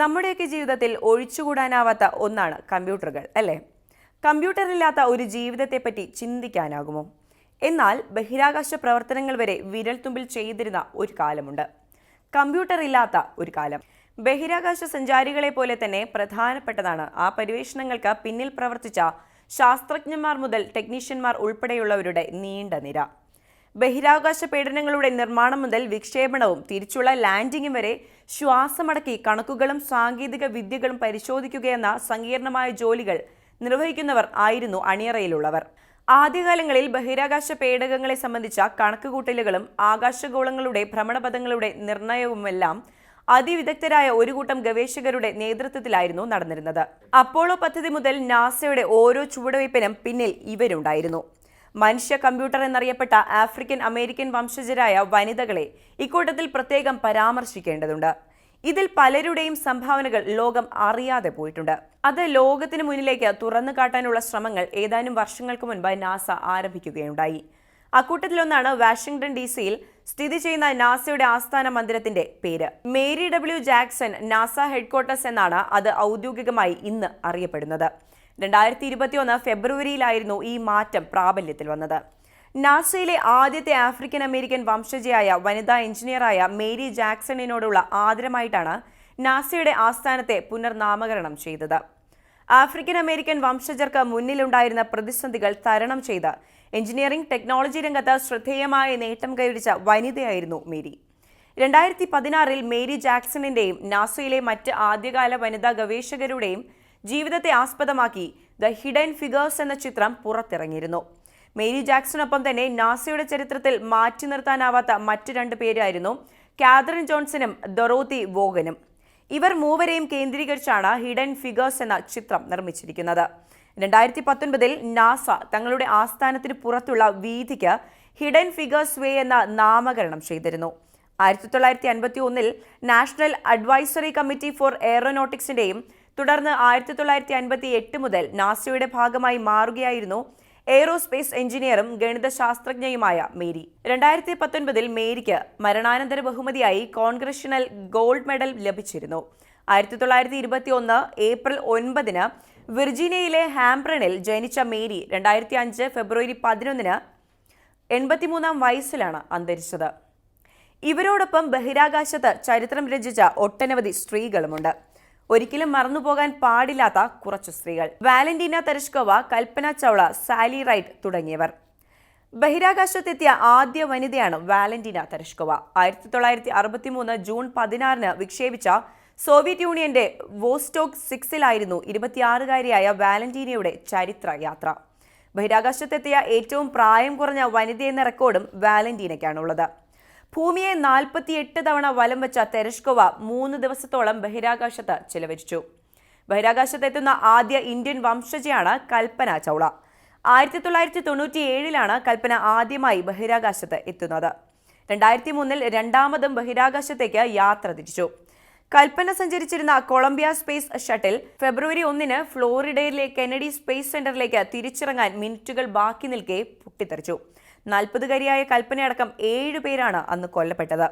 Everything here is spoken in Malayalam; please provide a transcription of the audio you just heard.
നമ്മുടെയൊക്കെ ജീവിതത്തിൽ ഒഴിച്ചുകൂടാനാവാത്ത ഒന്നാണ് കമ്പ്യൂട്ടറുകൾ അല്ലേ? കമ്പ്യൂട്ടർ ഇല്ലാത്ത ഒരു ജീവിതത്തെപ്പറ്റി ചിന്തിക്കാനാകുമോ? എന്നാൽ ബഹിരാകാശ പ്രവർത്തനങ്ങൾ വരെ വിരൽത്തുമ്പിൽ ചെയ്തിരുന്ന ഒരു കാലമുണ്ട്. കമ്പ്യൂട്ടർ ഇല്ലാത്ത ഒരു കാലം. ബഹിരാകാശ സഞ്ചാരികളെ പോലെ തന്നെ പ്രധാനപ്പെട്ടതാണ് ആ പര്യവേഷണങ്ങൾക്ക് പിന്നിൽ പ്രവർത്തിച്ച ശാസ്ത്രജ്ഞന്മാർ മുതൽ ടെക്നീഷ്യന്മാർ ഉൾപ്പെടെയുള്ളവരുടെ നീണ്ട നിര. ബഹിരാകാശ പീഡനങ്ങളുടെ നിർമ്മാണം മുതൽ വിക്ഷേപണവും തിരിച്ചുള്ള ലാൻഡിംഗും വരെ ശ്വാസമടക്കി കണക്കുകളും സാങ്കേതിക വിദ്യകളും പരിശോധിക്കുകയെന്ന സങ്കീർണമായ ജോലികൾ നിർവഹിക്കുന്നവർ ആയിരുന്നു അണിയറയിലുള്ളവർ. ആദ്യകാലങ്ങളിൽ ബഹിരാകാശ പേടകങ്ങളെ സംബന്ധിച്ച കണക്കുകൂട്ടലുകളും ആകാശഗോളങ്ങളുടെ ഭ്രമണപഥങ്ങളുടെ നിർണയവുമെല്ലാം അതിവിദഗ്ധരായ ഒരു കൂട്ടം ഗവേഷകരുടെ നേതൃത്വത്തിലായിരുന്നു നടന്നിരുന്നത്. അപ്പോളോ പദ്ധതി മുതൽ നാസയുടെ ഓരോ ചുവടുവയ്പ്പിനും പിന്നിൽ ഇവരുണ്ടായിരുന്നു. മനുഷ്യ കമ്പ്യൂട്ടർ എന്നറിയപ്പെട്ട ആഫ്രിക്കൻ അമേരിക്കൻ വംശജരായ വനിതകളെ ഇക്കൂട്ടത്തിൽ പ്രത്യേകം പരാമർശിക്കേണ്ടതുണ്ട്. ഇതിൽ പലരുടെയും സംഭാവനകൾ ലോകം അറിയാതെ പോയിട്ടുണ്ട്. അത് ലോകത്തിന് മുന്നിലേക്ക് തുറന്നു കാട്ടാനുള്ള ശ്രമങ്ങൾ ഏതാനും വർഷങ്ങൾക്ക് മുൻപ് നാസ ആരംഭിക്കുകയുണ്ടായി. അക്കൂട്ടത്തിലൊന്നാണ് വാഷിംഗ്ടൺ ഡി സിയിൽ സ്ഥിതി ചെയ്യുന്ന നാസയുടെ ആസ്ഥാന മന്ദിരത്തിന്റെ പേര്. Mary W Jackson NASA headquarters എന്നാണ് അത് ഔദ്യോഗികമായി ഇന്ന് അറിയപ്പെടുന്നത്. രണ്ടായിരത്തി ഇരുപത്തിയൊന്ന് ഫെബ്രുവരിയിലായിരുന്നു ഈ മാറ്റം പ്രാബല്യത്തിൽ വന്നത്. നാസയിലെ ആദ്യത്തെ ആഫ്രിക്കൻ അമേരിക്കൻ വംശജയായ വനിതാ എഞ്ചിനീയറായ മേരി ജാക്സണിനോടുള്ള ആദരമായിട്ടാണ് നാസയുടെ ആസ്ഥാനത്തെ പുനർനാമകരണം ചെയ്തത്. ആഫ്രിക്കൻ അമേരിക്കൻ വംശജർക്ക് മുന്നിലുണ്ടായിരുന്ന പ്രതിസന്ധികൾ തരണം ചെയ്ത് എഞ്ചിനീയറിംഗ് ടെക്നോളജി രംഗത്ത് ശ്രദ്ധേയമായ നേട്ടം കൈവരിച്ച വനിതയായിരുന്നു മേരി. രണ്ടായിരത്തി പതിനാറിൽ മേരി ജാക്സണിന്റെയും നാസയിലെ മറ്റ് ആദ്യകാല വനിതാ ഗവേഷകരുടെയും ജീവിതത്തെ ആസ്പദമാക്കി ദ ഹിഡൻ ഫിഗേഴ്സ് എന്ന ചിത്രം പുറത്തിറങ്ങിയിരുന്നു. മേരി ജാക്സണൊപ്പം തന്നെ നാസയുടെ ചരിത്രത്തിൽ മാറ്റി നിർത്താനാവാത്ത മറ്റു രണ്ട് പേരായിരുന്നു കാതറിൻ ജോൺസനും ദൊറോത്തി വോഗനും. ഇവർ മൂവരെയും കേന്ദ്രീകരിച്ചാണ് ഹിഡൻ ഫിഗേഴ്സ് എന്ന ചിത്രം നിർമ്മിച്ചിരിക്കുന്നത്. രണ്ടായിരത്തി പത്തൊൻപതിൽ നാസ തങ്ങളുടെ ആസ്ഥാനത്തിന് പുറത്തുള്ള വീതിക്ക് ഹിഡൻ ഫിഗേഴ്സ് വേ എന്ന നാമകരണം ചെയ്തിരുന്നു. ആയിരത്തി തൊള്ളായിരത്തി അൻപത്തി ഒന്നിൽ നാഷണൽ അഡ്വൈസറി കമ്മിറ്റി ഫോർ എയറോനോട്ടിക്സിന്റെയും തുടർന്ന് ആയിരത്തി തൊള്ളായിരത്തി അൻപത്തി എട്ട് മുതൽ നാസയുടെ ഭാഗമായി മാറുകയായിരുന്നു എയ്റോസ്പേസ് എഞ്ചിനീയറും ഗണിതശാസ്ത്രജ്ഞയുമായ മേരി. രണ്ടായിരത്തി പത്തൊൻപതിൽ മേരിക്ക് മരണാനന്തര ബഹുമതിയായി കോൺഗ്രഷണൽ ഗോൾഡ് മെഡൽ ലഭിച്ചിരുന്നു. ആയിരത്തി തൊള്ളായിരത്തി ഇരുപത്തി ഒന്ന് ഏപ്രിൽ ഒൻപതിന് വിർജീനിയയിലെ ഹാംപ്രണിൽ ജനിച്ച മേരി രണ്ടായിരത്തി അഞ്ച് ഫെബ്രുവരി പതിനൊന്നിന് എൺപത്തിമൂന്നാം വയസ്സിലാണ് അന്തരിച്ചത്. ഇവരോടൊപ്പം ബഹിരാകാശത്ത് ചരിത്രം രചിച്ച ഒട്ടനവധി സ്ത്രീകളുമുണ്ട്. ഒരിക്കലും മറന്നു പോകാൻ പാടില്ലാത്ത കുറച്ചു സ്ത്രീകൾ. Valentina Tereshkova Kalpana Chawla Sally Ride തുടങ്ങിയവർ. ബഹിരാകാശത്തെത്തിയ ആദ്യ വനിതയാണ് വാലന്റീന തെരഷ്കോവ. ആയിരത്തി തൊള്ളായിരത്തി അറുപത്തി മൂന്ന് ജൂൺ പതിനാറിന് വിക്ഷേപിച്ച സോവിയറ്റ് യൂണിയന്റെ വോസ്റ്റോക്ക് സിക്സിലായിരുന്നു ഇരുപത്തിയാറുകാരിയായ വാലന്റീനയുടെ ചരിത്ര യാത്ര ബഹിരാകാശത്തെത്തിയ ഏറ്റവും പ്രായം കുറഞ്ഞ വനിതയെന്ന റെക്കോർഡും വാലന്റീനയ്ക്കാണുള്ളത്. ഭൂമിയെ നാൽപ്പത്തിയെട്ട് തവണ വലം വെച്ച തെരഷ്കോവ മൂന്ന് ദിവസത്തോളം ബഹിരാകാശത്ത് ചിലവരിച്ചു ബഹിരാകാശത്തെത്തുന്ന ആദ്യ ഇന്ത്യൻ വംശജയാണ് കൽപ്പന ചൗള. ആയിരത്തി തൊള്ളായിരത്തി തൊണ്ണൂറ്റി ഏഴിലാണ് കൽപ്പന ആദ്യമായി ബഹിരാകാശത്ത് എത്തുന്നത്. രണ്ടായിരത്തി മൂന്നിൽ രണ്ടാമതും ബഹിരാകാശത്തേക്ക് യാത്ര തിരിച്ചു. കൽപ്പന സഞ്ചരിച്ചിരുന്ന കൊളംബിയ സ്പേസ് ഷട്ടിൽ ഫെബ്രുവരി ഒന്നിന് ഫ്ലോറിഡയിലെ കെനഡി സ്പേസ് സെന്ററിലേക്ക് തിരിച്ചിറങ്ങാൻ മിനിറ്റുകൾ ബാക്കി നിൽക്കെ പൊട്ടിത്തെറിച്ചു. നാൽപ്പതുകാരിയായ കൽപ്പനയടക്കം ഏഴ് പേരാണ് അന്ന് കൊല്ലപ്പെട്ടത്.